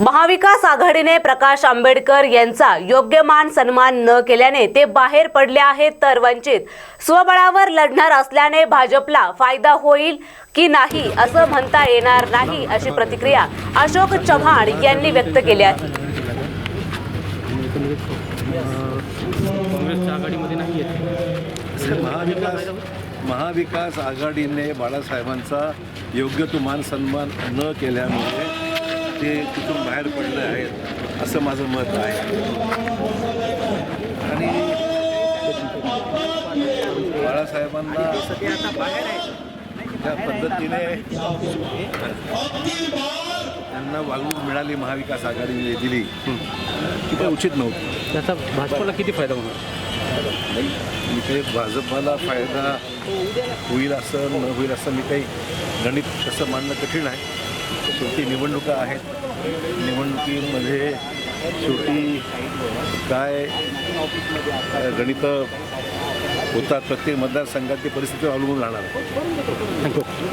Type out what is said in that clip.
महाविकास आघाडीने प्रकाश आंबेडकर यांचा योग्य मान सन्मान न केल्याने ते बाहेर पडले आहेत तर वंचित स्वबळावर लढणार असल्याने भाजपला फायदा होईल की नाही असं म्हणता येणार नाही अशी प्रतिक्रिया अशोक चव्हाण यांनी व्यक्त केली आहे. महाविकास आघाडीने बाळासाहेबांचा योग्य तो मान सन्मान न केल्यामुळे ते तिथून बाहेर पडले आहेत असं माझं मत आहे. आणि बाळासाहेबांना त्या पद्धतीने त्यांना वागणूक मिळाली महाविकास आघाडीने दिली. की ते उचित नव्हतं. त्याचा भाजपला किती फायदा होणार? मी काही भाजपाला फायदा होईल असं न होईल असं मी काही गणित तसं मांडणं कठीण आहे. शेवटी निवडणुका आहेत. निवडणुकीमध्ये शेवटी काय गणित होतात प्रत्येक मतदारसंघात ती परिस्थिती अवलंबून राहणार. थँक्यू.